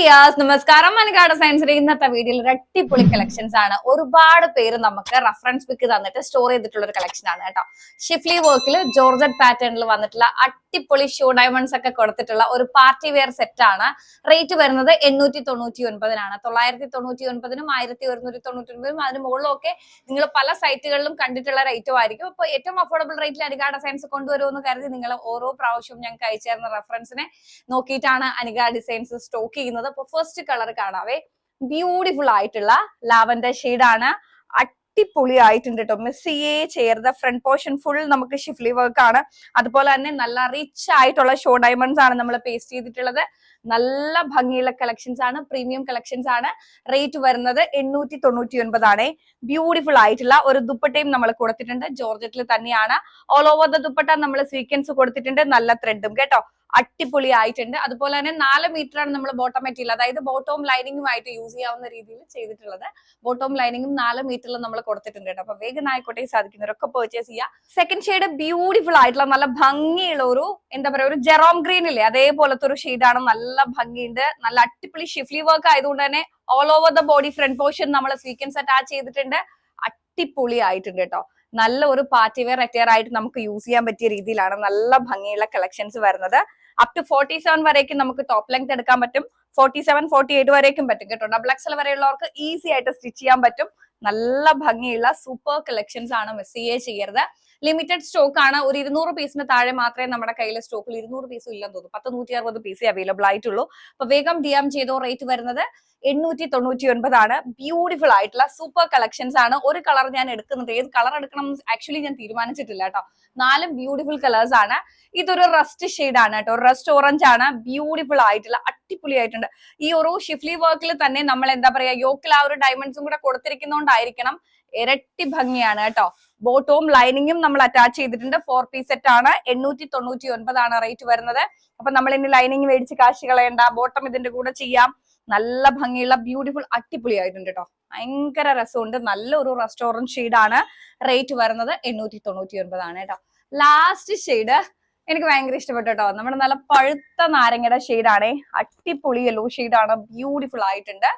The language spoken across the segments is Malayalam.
ഡിയാസ് നമസ്കാരം. മലക്കാട് സയൻസിന്റെ ഇന്നത്തെ വീഡിയോയിൽ രട്ടിപ്പൊളി കളക്ഷൻസ് ആണ്. ഒരുപാട് പേര് നമുക്ക് റെഫറൻസ് പിക്ക് തന്നിട്ട് സ്റ്റോർ ചെയ്തിട്ടുള്ള ഒരു കളക്ഷൻ ആണ് കേട്ടോ. ഷിഫ്ലി വർക്കിൽ ജോർജറ്റ് പാറ്റേണിൽ വന്നിട്ടുള്ള അട്ടിപ്പൊളി ഷോ ഡയമണ്ട്സ് ഒക്കെ കൊടുത്തിട്ടുള്ള ഒരു പാർട്ടി വെയർ സെറ്റ് ആണ്. റേറ്റ് വരുന്നത് എണ്ണൂറ്റി തൊണ്ണൂറ്റി ഒൻപതിനാണ് തൊള്ളായിരത്തി തൊണ്ണൂറ്റി ഒൻപതിനും ആയിരത്തി ഒരുന്നൂറ്റി തൊണ്ണൂറ്റി ഒൻപതിനും അതിന് മുകളിലൊക്കെ നിങ്ങൾ പല സൈറ്റുകളിലും കണ്ടിട്ടുള്ള റേറ്റും ആയിരിക്കും. അപ്പൊ ഏറ്റവും അഫോർഡബിൾ റേറ്റിൽ അനികാട സയൻസ് കൊണ്ടുവരുമെന്ന് കരുതി നിങ്ങൾ ഓരോ പ്രാവശ്യവും ഞങ്ങൾക്ക് അയച്ചു തരുന്ന റെഫറൻസിനെ നോക്കിയിട്ടാണ് അനിക ഡിസൈൻസ് സ്റ്റോക്ക് ചെയ്യുന്നത്. അപ്പൊ ഫസ്റ്റ് കളർ കാണാവേ. ബ്യൂട്ടിഫുൾ ആയിട്ടുള്ള ലാവൻഡർ ആണ്. അടിപൊളി ആയിട്ടുണ്ട് കേട്ടോ മെസ്സിയെ ചേർത്ത ഫ്രണ്ട് പോർഷൻ ഫുൾ നമുക്ക് ഷിഫ്ലി വർക്ക് ആണ്. അതുപോലെ തന്നെ നല്ല റിച്ച് ആയിട്ടുള്ള ഷോ ഡയമണ്ട്സ് ആണ് നമ്മൾ പേസ്റ്റ് ചെയ്തിട്ടുള്ളത്. നല്ല ഭംഗിയുള്ള കളക്ഷൻസ് ആണ് പ്രീമിയം കളക്ഷൻസ് ആണ്. റേറ്റ് വരുന്നത് എണ്ണൂറ്റി തൊണ്ണൂറ്റി ഒൻപതാണ് ബ്യൂട്ടിഫുൾ ആയിട്ടുള്ള ഒരു ദുപ്പട്ടയും നമ്മൾ കൊടുത്തിട്ടുണ്ട്. ജോർജറ്റിൽ തന്നെയാണ്. ഓൾ ഓവർ ദ ദുപ്പട്ട നമ്മൾ സീക്വൻസ് കൊടുത്തിട്ടുണ്ട്. നല്ല ത്രെഡും കേട്ടോ. അടിപൊളി ആയിട്ടുണ്ട് അതുപോലെ തന്നെ നാല് മീറ്റർ ആണ് നമ്മൾ ബോട്ടം മെറ്റീരിയൽ അതായത് ബോട്ടവും ലൈനിങ്ങുമായിട്ട് യൂസ് ചെയ്യാവുന്ന രീതിയിൽ ചെയ്തിട്ടുള്ളത്. ബോട്ടവും ലൈനിങ്ങും നാല് മീറ്ററിൽ നമ്മൾ കൊടുത്തിട്ടുണ്ട് കേട്ടോ. അപ്പൊ വേഗം ആയിക്കോട്ടെ സാധിക്കുന്നവരൊക്കെ പെർച്ചേസ് ചെയ്യുക സെക്കൻഡ് ഷെയ്ഡ് ബ്യൂട്ടിഫുൾ ആയിട്ടുള്ള നല്ല ഭംഗിയുള്ള ഒരു എന്താ പറയുക ഒരു ജെറോം ഗ്രീൻ ഇല്ലേ? അതേപോലത്തെ ഒരു ഷെയ്ഡാണ് നല്ല ഭംഗിയുണ്ട്. നല്ല അടിപൊളി ഷിഫ്ലി വർക്ക് ആയതുകൊണ്ട് തന്നെ all over the body front portion നമ്മൾ സീക്വൻസ് അറ്റാച്ച് ചെയ്തിട്ടുണ്ട്. അടിപൊളി ആയിട്ടുണ്ട് കേട്ടോ. നല്ല ഒരു പാർട്ടി വെയർ അറ്റയർ ആയിട്ട് നമുക്ക് യൂസ് ചെയ്യാൻ പറ്റിയ രീതിയിലാണ് നല്ല ഭംഗിയുള്ള കളക്ഷൻസ് വരുന്നത്. അപ് ടു ഫോർട്ടി സെവൻ വരേക്കും നമുക്ക് ടോപ്പ് ലെങ്ത് എടുക്കാൻ പറ്റും. ഫോർട്ടി സെവൻ ഫോർട്ടി എയ്റ്റ് വരേക്കും പറ്റും കേട്ടോ. ഡബിൾ എക്സൽ വരെയുള്ളവർക്ക് ഈസി ആയിട്ട് സ്റ്റിച്ച് ചെയ്യാൻ പറ്റും. നല്ല ഭംഗിയുള്ള സൂപ്പർ കളക്ഷൻസ് ആണ് മിസ് ചെയ്യേ ചെയ്യരുത്. ലിമിറ്റഡ് സ്റ്റോക്ക് ആണ് ഒരു ഇരുന്നൂറ് പീസിന് താഴെ മാത്രമേ നമ്മുടെ കയ്യിൽ സ്റ്റോക്കിൽ ഇരുന്നൂറ് പീസും ഇല്ലെന്ന് തോന്നുന്നു. പത്ത് നൂറ്റി അറുപത് പീസേ അവൈലബിൾ ആയിട്ടുള്ളൂ. അപ്പൊ വേഗം ഡി എം ചെയ്തോ റേറ്റ് വരുന്നത് എണ്ണൂറ്റി തൊണ്ണൂറ്റി ഒൻപതാണ് ബ്യൂട്ടിഫുൾ ആയിട്ടുള്ള സൂപ്പർ കളക്ഷൻസ് ആണ്. ഒരു കളർ ഞാൻ എടുക്കുന്നത് ഏത് കളർ എടുക്കണം ആക്ച്വലി ഞാൻ തീരുമാനിച്ചിട്ടില്ല കേട്ടോ. നാലും ബ്യൂട്ടിഫുൾ കളേഴ്സ് ആണ്. ഇതൊരു റസ്റ്റ് ഷെയ്ഡ് ആണ് കേട്ടോ. റസ്റ്റ് ഓറഞ്ച് ആണ്. ബ്യൂട്ടിഫുൾ ആയിട്ടുള്ള അടിപൊളി ആയിട്ടുണ്ട് ഈ ഒരു ഷിഫ്ലി വർക്കിൽ തന്നെ നമ്മൾ എന്താ പറയാ യോക്കിൽ ആ ഒരു ഡയമണ്ട്സും കൂടെ കൊടുത്തിരിക്കുന്നോണ്ടായിരിക്കണം. ഇരട്ടി ഭംഗിയാണ് കേട്ടോ. ബോട്ടവും ലൈനിങ്ങും നമ്മൾ അറ്റാച്ച് ചെയ്തിട്ടുണ്ട്. ഫോർ പീസ് സെറ്റ് ആണ്. എണ്ണൂറ്റി തൊണ്ണൂറ്റി ഒൻപതാണ് റേറ്റ് വരുന്നത്. അപ്പൊ നമ്മൾ ഇനി ലൈനിങ് മേടിച്ച് കാശ് കളയണ്ട. ബോട്ടം ഇതിന്റെ കൂടെ ചെയ്യാം. നല്ല ഭംഗിയുള്ള ബ്യൂട്ടിഫുൾ അടിപൊളി ആയിട്ടുണ്ട് കേട്ടോ ഭയങ്കര രസമുണ്ട്. നല്ലൊരു റെസ്റ്റോറന്റ് ഷെയ്ഡാണ് റേറ്റ് വരുന്നത് എണ്ണൂറ്റി തൊണ്ണൂറ്റി ഒൻപതാണ് കേട്ടോ ലാസ്റ്റ് ഷെയ്ഡ് എനിക്ക് ഭയങ്കര ഇഷ്ടപ്പെട്ടു കേട്ടോ നമ്മുടെ നല്ല പഴുത്ത നാരങ്ങയുടെ ഷെയ്ഡാണേ അടിപൊളി യെല്ലോ ഷെയ്ഡാണ് ബ്യൂട്ടിഫുൾ ആയിട്ടുണ്ട്.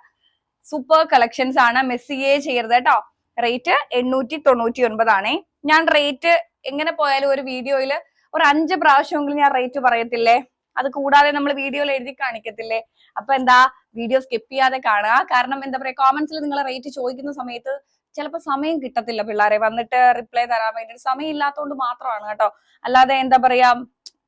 സൂപ്പർ കളക്ഷൻസ് ആണ്. മെസ്സിയേ ചെയ്യരുത് കേട്ടോ റേറ്റ് എണ്ണൂറ്റി തൊണ്ണൂറ്റി ഒൻപതാണേ ഞാൻ റേറ്റ് എങ്ങനെ പോയാലും ഒരു വീഡിയോയിൽ ഒരു അഞ്ച് പ്രാവശ്യമെങ്കിലും ഞാൻ റേറ്റ് പറയത്തില്ലേ? അത് കൂടാതെ നമ്മൾ വീഡിയോയിൽ എഴുതി കാണിക്കത്തില്ലേ? അപ്പൊ എന്താ വീഡിയോ സ്കിപ്പ് ചെയ്യാതെ കാണുക. കാരണം എന്താ പറയാ കോമന്റ്സിൽ നിങ്ങൾ റേറ്റ് ചോദിക്കുന്ന സമയത്ത് ചിലപ്പോൾ സമയം കിട്ടത്തില്ല പിള്ളേരെ. വന്നിട്ട് റിപ്ലൈ തരാൻ വേണ്ടിയിട്ട് സമയം ഇല്ലാത്തതുകൊണ്ട് മാത്രമാണ് കേട്ടോ. അല്ലാതെ എന്താ പറയാ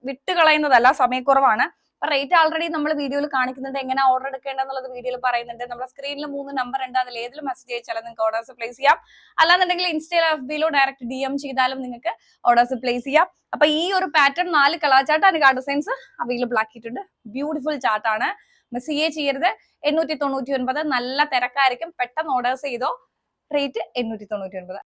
വിട്ടുകളയുന്നതല്ല സമയക്കുറവാണ്. അപ്പൊ റേറ്റ് ആൾറെഡി നമ്മൾ വീഡിയോയിൽ കാണിക്കുന്നുണ്ട്. എങ്ങനെ ഓർഡർ എടുക്കേണ്ടതെന്നുള്ളത് വീഡിയോയിൽ പറയുന്നുണ്ട്. നമ്മുടെ സ്ക്രീനിൽ മൂന്ന് നമ്പർ ഉണ്ട്. അതിൽ ഏതിലും മെസ്സേജ് അയച്ചാലും നിങ്ങൾക്ക് ഓർഡേഴ്സ് പ്ലേസ് ചെയ്യാം. അല്ലാന്നുണ്ടെങ്കിൽ ഇൻസ്റ്റയിൽ എഫ് ബിയിലോ ഡയറക്റ്റ് ഡി എം ചെയ്താലും നിങ്ങൾക്ക് ഓർഡേഴ്സ് പ്ലേസ് ചെയ്യാം. അപ്പൊ ഈ ഒരു പാറ്റേൺ നാല് കളാചാട്ട് അതിന് എനിക്ക് ഡിസൈൻസ് അവൈലബിൾ ആക്കിയിട്ടുണ്ട്. ബ്യൂട്ടിഫുൾ ചാർട്ടാണ് മിസ് ചെയ്യേ ചെയ്യരുത്. എണ്ണൂറ്റി തൊണ്ണൂറ്റി ഒൻപത് നല്ല തിരക്കായിരിക്കും. പെട്ടെന്ന് ഓർഡേഴ്സ് ചെയ്തോ. റേറ്റ് എണ്ണൂറ്റി തൊണ്ണൂറ്റി ഒൻപത്.